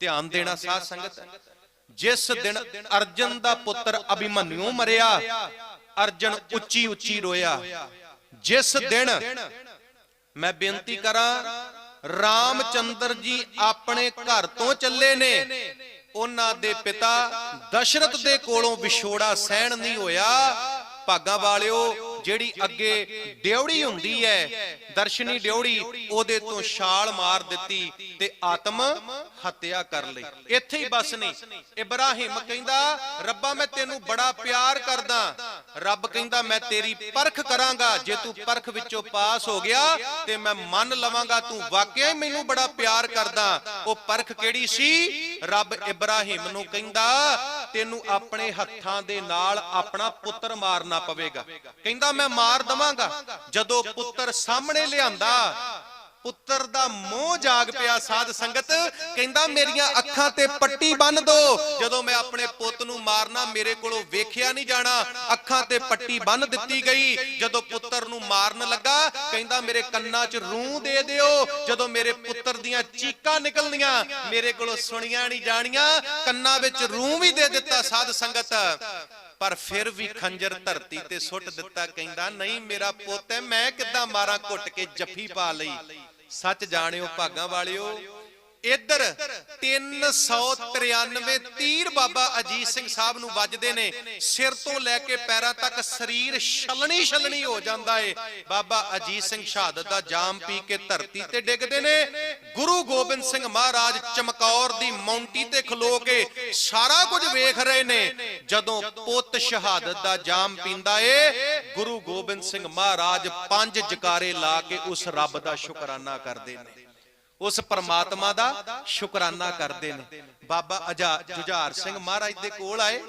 ਧਿਆਨ ਦੇਣਾ ਸਾਧ ਸੰਗਤ। ਜਿਸ ਦਿਨ ਅਰਜਨ ਦਾ ਪੁੱਤਰ ਅਭਿਮਨਿਉ ਮਰਿਆ ਅਰਜਨ ਉੱਚੀ ਉੱਚੀ ਰੋਇਆ। ਜਿਸ ਦਿਨ ਮੈਂ ਬੇਨਤੀ ਕਰਾਂ ਰਾਮਚੰਦਰ ਜੀ ਆਪਣੇ ਘਰ ਤੋਂ ਚੱਲੇ ਨੇ। ਉਹਨਾਂ ਦੇ ਪਿਤਾ ਦਸ਼ਰਥ ਦੇ ਕੋਲੋਂ ਵਿਛੋੜਾ ਸਹਿਣ ਨਹੀਂ ਹੋਇਆ। ਭਾਗਾ ਵਾਲਿਓ ਜਿਹੜੀ ਅੱਗੇ ਡਿਉੜੀ ਹੁੰਦੀ ਹੈ ਦਰਸ਼ਨੀ ਡਿਉੜੀ ਉਹਦੇ ਤੋਂ ਛਾਲ ਮਾਰ ਦਿੱਤੀ ਤੇ ਆਤਮ ਹੱਤਿਆ ਕਰ ਲਈ। ਇੱਥੇ ਹੀ ਬਸ ਨਹੀਂ। ਇਬਰਾਹਿਮ ਕਹਿੰਦਾ ਰੱਬਾ ਮੈਂ ਤੈਨੂੰ ਬੜਾ ਪਿਆਰ ਕਰਦਾ। ਰੱਬ ਕਹਿੰਦਾ ਮੈਂ ਤੇਰੀ ਪਰਖ ਕਰਾਂਗਾ। ਜੇ ਤੂੰ ਪਰਖ ਵਿੱਚੋਂ ਪਾਸ ਹੋ ਗਿਆ ਤੇ ਮੈਂ ਮੰਨ ਲਵਾਂਗਾ ਤੂੰ ਵਾਕਿਆ ਮੈਨੂੰ ਬੜਾ ਪਿਆਰ ਕਰਦਾ। ਉਹ ਪਰਖ ਕਿਹੜੀ ਸੀ? ਰੱਬ ਇਬਰਾਹਿਮ ਨੂੰ ਕਹਿੰਦਾ ਤੈਨੂੰ ਆਪਣੇ ਹੱਥਾਂ ਦੇ ਨਾਲ ਆਪਣਾ ਪੁੱਤਰ ਮਾਰਨਾ ਪਵੇਗਾ। ਕਹਿੰਦਾ ਮੈਂ ਮਾਰ ਦਵਾਂਗਾ। ਜਦੋਂ ਪੁੱਤਰ ਸਾਹਮਣੇ ਲਿਆਂਦਾ ਪੁੱਤਰ ਦਾ ਮੋਹ ਜਾਗ ਪਿਆ ਸਾਧ ਸੰਗਤ। ਕਹਿੰਦਾ, ਮੇਰੀਆਂ ਅੱਖਾਂ ਤੇ ਪੱਟੀ ਬੰਨ ਦੋ। ਜਦੋਂ ਮੈਂ ਆਪਣੇ ਪੁੱਤ ਨੂੰ ਮਾਰਨਾ, ਮੇਰੇ ਕੋਲੋਂ ਵੇਖਿਆ ਨਹੀਂ ਜਾਣਾ, ਅੱਖਾਂ ਤੇ ਪੱਟੀ ਬੰਨ ਦਿੱਤੀ ਗਈ। ਜਦੋਂ ਪੁੱਤਰ ਨੂੰ ਮਾਰਨ ਲੱਗਾ, ਕਹਿੰਦਾ, ਮੇਰੇ ਕੰਨਾਂ 'ਚ ਰੂਹ ਦੇ ਦਿਓ। ਜਦੋਂ ਮੇਰੇ ਪੁੱਤਰ ਦੀਆਂ ਚੀਕਾਂ ਨਿਕਲਣੀਆਂ, ਮੇਰੇ ਕੋਲੋਂ ਸੁਣੀਆਂ ਨਹੀਂ ਜਾਣੀਆਂ, ਕੰਨਾਂ ਵਿੱਚ ਰੂਹ ਵੀ ਦੇ ਦਿੱਤਾ ਸਾਧ ਸੰਗਤ। ਪਰ ਫਿਰ ਵੀ ਖੰਜਰ ਧਰਤੀ ਤੇ ਸੁੱਟ ਦਿੱਤਾ ਕਹਿੰਦਾ, ਨਹੀਂ, ਮੇਰਾ ਪੁੱਤ ਹੈ, ਮੈਂ ਕਿੱਦਾਂ ਮਾਰਾਂ ਘੁੱਟ ਕੇ ਜੱਫੀ ਪਾ ਲਈ? ਸੱਚ ਜਾਣਿਓ ਭਾਗਾਂ ਵਾਲਿਓ ਇੱਧਰ 393 ਤੀਰ ਬਾਬਾ ਅਜੀਤ ਸਿੰਘ ਸਾਹਿਬ ਨੂੰ ਵੱਜਦੇ ਨੇ। ਸਿਰ ਤੋਂ ਲੈ ਕੇ ਪੈਰਾਂ ਤੱਕ ਸਰੀਰ ਛਲਣੀ ਛਲਣੀ ਹੋ ਜਾਂਦਾ ਏ। ਬਾਬਾ ਅਜੀਤ ਸਿੰਘ ਸ਼ਹਾਦਤ ਦਾ ਜਾਮ ਪੀ ਕੇ ਧਰਤੀ ਤੇ ਡਿੱਗਦੇ ਨੇ। ਗੁਰੂ ਗੋਬਿੰਦ ਸਿੰਘ ਮਹਾਰਾਜ ਚਮਕੌਰ ਦੀ ਮੌਂਟੀ ਤੇ ਖਲੋ ਕੇ ਸਾਰਾ ਕੁਝ ਵੇਖ ਰਹੇ ਨੇ। ਜਦੋਂ ਪੁੱਤ ਸ਼ਹਾਦਤ ਦਾ ਜਾਮ ਪੀਂਦਾ ਏ, ਗੁਰੂ ਗੋਬਿੰਦ ਸਿੰਘ ਮਹਾਰਾਜ ਪੰਜ ਜਕਾਰੇ ਲਾ ਕੇ ਉਸ ਰੱਬ ਦਾ ਸ਼ੁਕਰਾਨਾ ਕਰਦੇ ਨੇ। ਉਸ ਪਰਮਾਤਮਾ ਦਾ ਸ਼ੁਕਰਾਨਾ ਕਰਦੇ ਨੇ। ਬਾਬਾ ਅਜਾ ਜੁਝਾਰ ਸਿੰਘ ਮਹਾਰਾਜ ਦੇ ਕੋਲ ਆਏ।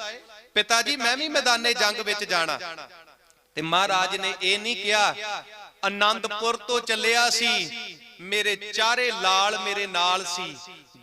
ਪਿਤਾ ਜੀ, ਮੈਂ ਵੀ ਮੈਦਾਨੇ ਜੰਗ ਵਿੱਚ ਜਾਣਾ। ਤੇ ਮਹਾਰਾਜ ਨੇ ਇਹ ਨਹੀਂ ਕਿਹਾ ਆਨੰਦਪੁਰ ਤੋਂ ਚੱਲਿਆ ਸੀ, ਮੇਰੇ ਚਾਰੇ ਲਾਲ ਮੇਰੇ ਨਾਲ ਸੀ।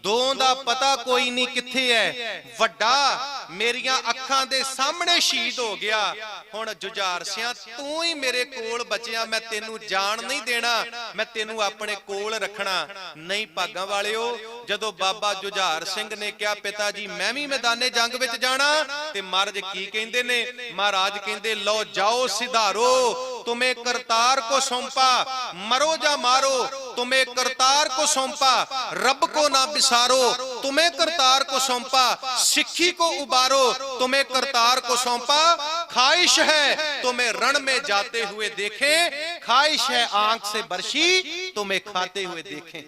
ਦੋ ਦਾ ਪਤਾ ਕੋਈ ਨਹੀਂ ਕਿੱਥੇ ਹੈ। ਵੱਡਾ, ਮੇਰੀਆਂ ਅੱਖਾਂ ਦੇ ਸਾਹਮਣੇ ਸ਼ਹੀਦ ਹੋ ਗਿਆ। ਹੁਣ ਜੁਝਾਰ ਸਿਆਂ, ਤੂੰ ਹੀ ਮੇਰੇ ਕੋਲ ਬਚਿਆ, ਮੈਂ ਤੈਨੂੰ ਜਾਣ ਨਹੀਂ ਦੇਣਾ, ਮੈਂ ਤੈਨੂੰ ਆਪਣੇ ਕੋਲ ਰੱਖਣਾ। ਨਹੀਂ ਭਾਗਾਂ ਵਾਲਿਓ, ਜਦੋਂ ਬਾਬਾ ਜੁਝਾਰ ਸਿੰਘ ਨੇ ਕਿਹਾ, ਪਿਤਾ ਜੀ, ਮੈਂ ਵੀ ਮੈਦਾਨੇ ਜੰਗ ਵਿੱਚ ਜਾਣਾ, ਤੇ ਮਹਾਰਾਜ ਕੀ ਕਹਿੰਦੇ ਨੇ? ਮਹਾਰਾਜ ਕਹਿੰਦੇ, ਲਓ ਜਾਓ ਸਿਧਾਰੋ, ਤੁਮੇ ਕਰਤਾਰ ਕੋ ਸੌਂਪਾ, ਮਰੋ ਜਾਂ ਮਾਰੋ तुम्हें करतार को सौंपा। रब को ना बिसारो, तुम्हें करतार को सौंपा। सिक्खी को उबारो, तुम्हें करतार को सौंपा। ख्वाहिश है, तुम्हें रण में जाते हुए देखें। ख्वाहिश है आँख से बरसी, तुम्हें खाते हुए देखें।